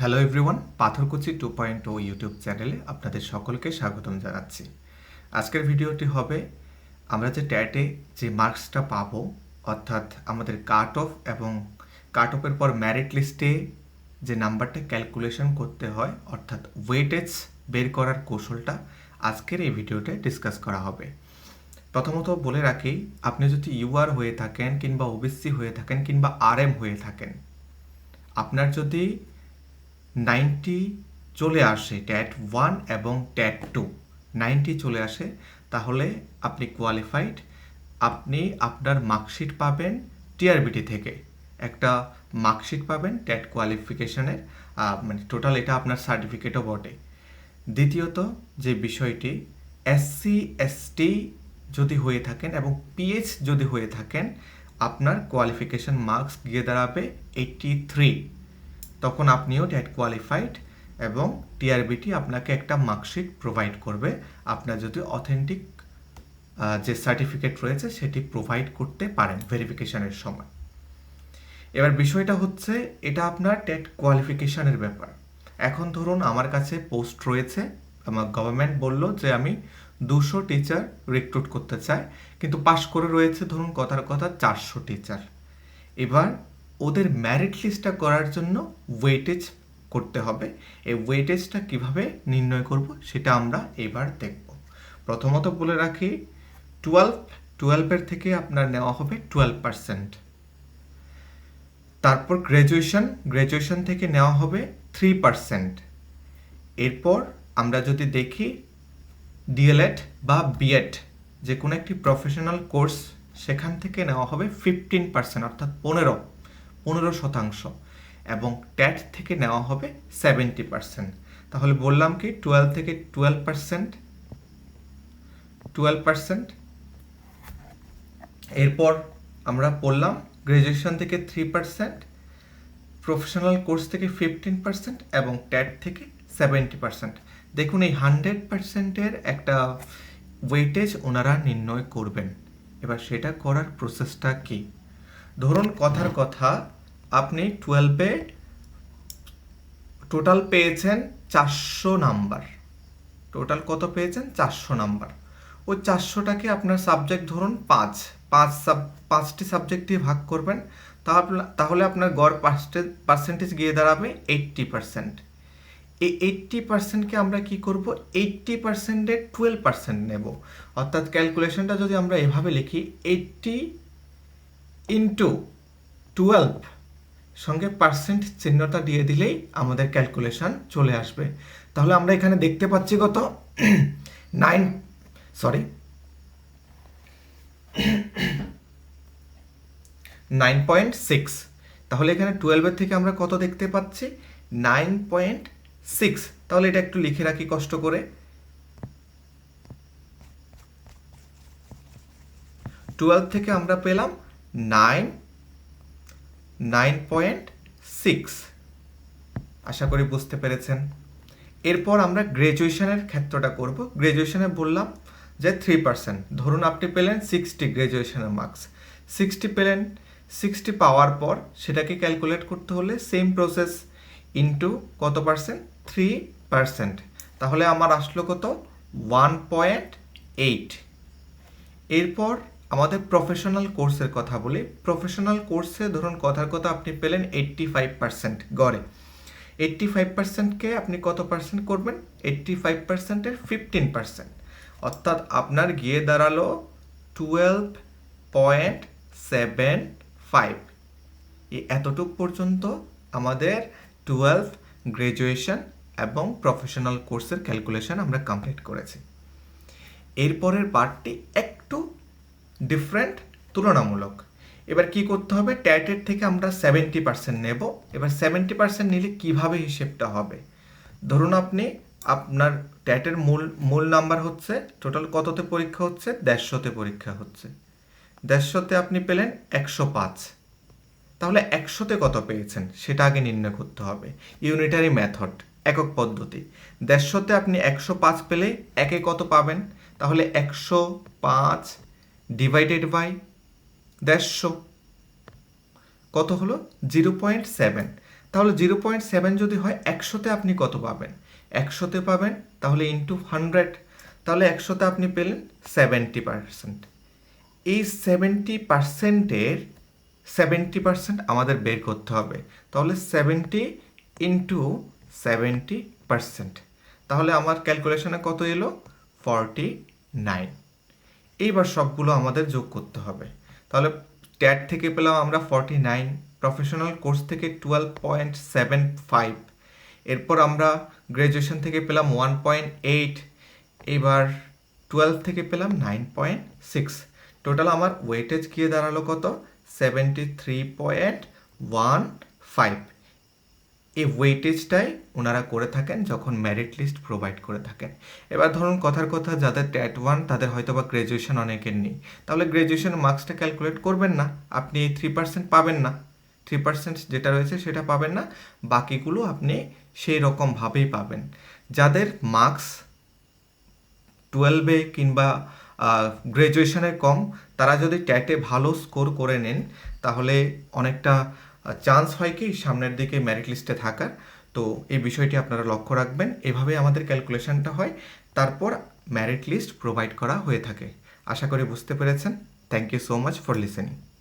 Hello everyone Patharkuchi two point O YouTube চ্যানেলে আপনাদের সকলকে স্বাগতম জানাচ্ছি। আজকের ভিডিওটি হবে, আমরা যে ট্যাটে যে মার্কসটা পাবো, অর্থাৎ আমাদের কাট অফ এবং কাট অফের পর ম্যারিট লিস্টে যে নাম্বারটা ক্যালকুলেশন করতে হয়, অর্থাৎ ওয়েটেজ বের করার কৌশলটা আজকের এই ভিডিওতে ডিসকাস করা হবে। প্রথমত বলে রাখি, আপনি যদি ইউআর হয়ে থাকেন কিংবা ওবিসি হয়ে থাকেন কিংবা আরএম হয়ে থাকেন, আপনার যদি নাইনটি চলে আসে ট্যাট ওয়ান এবং ট্যাট টু। নাইনটি চলে আসে, তাহলে আপনি কোয়ালিফাইড আপনি আপনার মার্কশিট পাবেন টিআরবিটি থেকে। একটা মার্কশিট পাবেন ট্যাট কোয়ালিফিকেশনের মানে টোটাল এটা আপনার সার্টিফিকেটও বটে। দ্বিতীয়ত যে বিষয়টি এসসি এসটি যদি হয়ে থাকেন এবং পিএইচ যদি হয়ে থাকেন, আপনার কোয়ালিফিকেশন মার্কস গিয়ে দাঁড়াবে এইটটি থ্রি তখন আপনিও ট্যাট কোয়ালিফাইড এবং টিআরবিটি আপনাকে একটা মার্কশিট প্রোভাইড করবে। আপনার যদি অথেন্টিক যে সার্টিফিকেট রয়েছে সেটি প্রোভাইড করতে পারেন ভেরিফিকেশনের সময়। এবার বিষয়টা হচ্ছে, এটা আপনার টেট কোয়ালিফিকেশানের ব্যাপার। এখন ধরুন আমার কাছে পোস্ট রয়েছে, আমার গভর্নমেন্ট বলল যে আমি দুশো টিচার রিক্রুট করতে চাই, কিন্তু পাশ করে রয়েছে ধরুন কথার কথা চারশো টিচার এবার ওদের ম্যারিট লিস্টটা করার জন্য ওয়েটেজ করতে হবে। এই ওয়েটেজটা কীভাবে নির্ণয় করব সেটা আমরা এবার দেখব। প্রথমত বলে রাখি টুয়েলভ টুয়েলভের থেকে আপনার নেওয়া হবে টুয়েলভ পার্সেন্ট তারপর গ্র্যাজুয়েশন গ্র্যাজুয়েশন থেকে নেওয়া হবে থ্রি পার্সেন্ট এরপর আমরা যদি দেখি ডিএলএড বা বিএড যে কোনো একটি প্রফেশনাল কোর্স সেখান থেকে নেওয়া হবে ফিফটিন পার্সেন্ট অর্থাৎ পনেরো পনেরো শতাংশ এবং ট্যাট থেকে নেওয়া হবে সেভেন্টি পার্সেন্ট। তাহলে বললাম কি, টুয়েলভ থেকে টুয়েলভ পার্সেন্ট টুয়েলভ পার্সেন্ট। এরপর আমরা পড়লাম গ্র্যাজুয়েশন থেকে থ্রি পার্সেন্ট, প্রফেশনাল কোর্স থেকে ফিফটিন পার্সেন্ট এবং ট্যাট থেকে সেভেন্টি পার্সেন্ট। দেখুন এই হান্ড্রেড পার্সেন্টের একটা ওয়েটেজ ওনারা নির্ণয় করবেন। এবার সেটা করার প্রসেসটা কী? ধরুন কথার কথা আপনি টুয়েলভে টোটাল পেয়েছেন চারশো নাম্বার টোটাল কত পেয়েছেন? চারশো নাম্বার ওই চারশোটাকে আপনার সাবজেক্ট ধরুন পাঁচ। পাঁচ সাব পাঁচটি সাবজেক্ট দিয়ে ভাগ করবেন, তাহলে আপনার গড় পার্সেন্টেজ গিয়ে দাঁড়াবে এইট্টি পার্সেন্ট এই এইট্টি পার্সেন্টকে আমরা কি করব? এইট্টি পার্সেন্টের টুয়েলভ পার্সেন্ট নেব। অর্থাৎ ক্যালকুলেশনটা যদি আমরা এভাবে লিখি এইট্টি ইন্টু টুয়েলভ সঙ্গে পার্সেন্ট চিহ্নটা দিয়ে দিলেই আমাদের ক্যালকুলেশন চলে আসবে। তাহলে আমরা এখানে দেখতে পাচ্ছি কত? Nine sorry nine point six তাহলে এখানে টুয়েলভের থেকে আমরা কত দেখতে পাচ্ছি? নাইন পয়েন্ট সিক্স তাহলে এটা একটু লিখে রাখি কষ্ট করে। টুয়েলভ থেকে আমরা পেলাম নাইন নাইন পয়েন্ট সিক্স। আশা করি বুঝতে পেরেছেন। এরপর আমরা গ্র্যাজুয়েশনের ক্ষেত্রটা করব। গ্র্যাজুয়েশনে বললাম যে থ্রি পার্সেন্ট ধরুন আপনি পেলেন সিক্সটি গ্র্যাজুয়েশনের মার্কস। সিক্সটি পেলেন সিক্সটি পাওয়ার পর সেটাকে ক্যালকুলেট করতে হলে সেম প্রসেস ইন্টু কত পার্সেন্ট থ্রি পার্সেন্ট তাহলে আমার আসলো কত? ওয়ান পয়েন্ট এইট এরপর আমাদের প্রফেশনাল কোর্সের কথা বলি। প্রফেশনাল কোর্সে ধরুন কথার কথা আপনি পেলেন এইট্টি ফাইভ পার্সেন্ট গড়ে। এইট্টি ফাইভ পার্সেন্টকে আপনি কত পার্সেন্ট করবেন? এইট্টি ফাইভ পার্সেন্টের ফিফটিন পার্সেন্ট অর্থাৎ আপনার গিয়ে দাঁড়াল টুয়েলভ পয়েন্ট সেভেন ফাইভ এই এতটুক পর্যন্ত আমাদের টুয়েলভ গ্র্যাজুয়েশন এবং প্রফেশনাল কোর্সের ক্যালকুলেশন আমরা কমপ্লিট করেছি। এরপরের পার্টটি একটু ডিফারেন্ট তুলনামূলক। এবার কি করতে হবে? ট্যাটের থেকে আমরা সেভেন্টি পার্সেন্ট নেব। এবার সেভেন্টি পার্সেন্ট নিলে কীভাবে হিসেবটা হবে? ধরুন আপনি, আপনার ট্যাটের মূল মূল নাম্বার হচ্ছে টোটাল কততে পরীক্ষা হচ্ছে? দেড়শোতে পরীক্ষা হচ্ছে। দেড়শোতে আপনি পেলেন একশো পাঁচ। তাহলে একশোতে কত পেয়েছেন? সেটা আগে নির্ণয় করতে হবে। ইউনিটারি মেথড একক পদ্ধতি। দেড়শোতে আপনি একশো পাঁচ পেলে একে কত পাবেন? তাহলে একশো পাঁচ ডিভাইডেড বাই দেড়শো। কত হলো? জিরো পয়েন্ট সেভেন তাহলে জিরো পয়েন্ট সেভেন যদি হয়, একশোতে আপনি কত পাবেন? একশোতে পাবেন, তাহলে ইন্টু হান্ড্রেড তাহলে একশোতে আপনি পেলেন সেভেন্টি পার্সেন্ট এই সেভেন্টি পার্সেন্টের সেভেন্টি পার্সেন্ট আমাদের বের করতে হবে। তাহলে সেভেন্টি ইন্টু সেভেন্টি পার্সেন্ট তাহলে আমার ক্যালকুলেশনে কত এলো? ফর্টি নাইন এইবার সবগুলো আমাদের যোগ করতে হবে। তাহলে ট্যাট থেকে পেলাম আমরা ফর্টি নাইন প্রফেশনাল কোর্স থেকে টুয়েলভ পয়েন্ট সেভেন ফাইভ এরপর আমরা গ্র্যাজুয়েশন থেকে পেলাম ওয়ান পয়েন্ট এইট এবার টুয়েলভ থেকে পেলাম নাইন পয়েন্ট সিক্স টোটাল আমার ওয়েটেজ গিয়ে দাঁড়াল কত? Seventy three point one five এই ওয়েটেজটাই ওনারা করে থাকেন যখন মেরিট লিস্ট প্রোভাইড করে থাকেন। এবার ধরুন কথার কথা, যাদের ট্যাট ওয়ান তাদের হয়তো বা গ্র্যাজুয়েশন অনেকের নেই। তাহলে গ্র্যাজুয়েশনের মার্কসটা ক্যালকুলেট করবেন না। আপনি এই থ্রি পার্সেন্ট পাবেন না। থ্রি পার্সেন্ট যেটা রয়েছে সেটা পাবেন না। বাকিগুলো আপনি সেই রকমভাবেই পাবেন। যাদের মার্কস টুয়েলভে কিংবা গ্র্যাজুয়েশনে কম, তারা যদি ট্যাটে ভালো স্কোর করে নেন, তাহলে অনেকটা চান্স হয় কি সামনের দিকে মেরিট লিস্টে থাকার। তো এই বিষয়টি আপনারা লক্ষ্য রাখবেন। এভাবে আমাদের ক্যালকুলেশনটা হয়। তারপর ম্যারিট লিস্ট প্রোভাইড করা হয়ে থাকে। আশা করি বুঝতে পেরেছেন। Thank you so much for listening